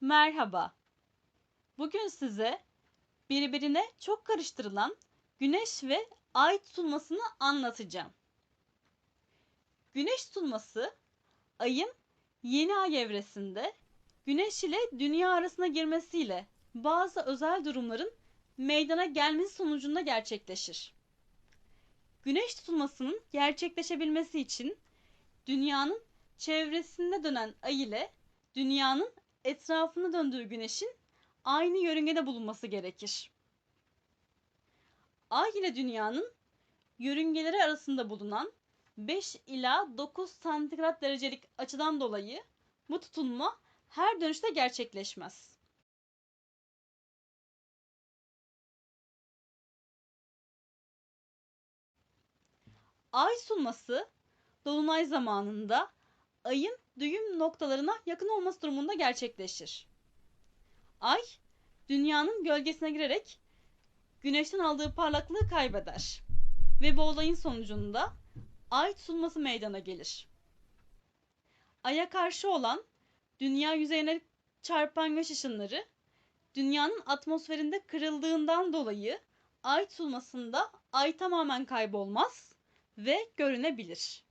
Merhaba. Bugün size birbirine çok karıştırılan güneş ve ay tutulmasını anlatacağım. Güneş tutulması ayın yeni ay evresinde güneş ile dünya arasına girmesiyle bazı özel durumların meydana gelmesi sonucunda gerçekleşir. Güneş tutulmasının gerçekleşebilmesi için dünyanın çevresinde dönen ay ile dünyanın etrafında döndüğü güneşin aynı yörüngede bulunması gerekir. Ay ile dünyanın yörüngeleri arasında bulunan 5 ila 9 santigrat derecelik açıdan dolayı bu tutulma her dönüşte gerçekleşmez. Ay tutulması dolunay zamanında ayın düğüm noktalarına yakın olması durumunda gerçekleşir. Ay, dünyanın gölgesine girerek güneşten aldığı parlaklığı kaybeder. Ve bu olayın sonucunda ay tutulması meydana gelir. Aya karşı olan dünya yüzeyine çarpan güneş ışınları dünyanın atmosferinde kırıldığından dolayı ay tutulmasında ay tamamen kaybolmaz ve görünebilir.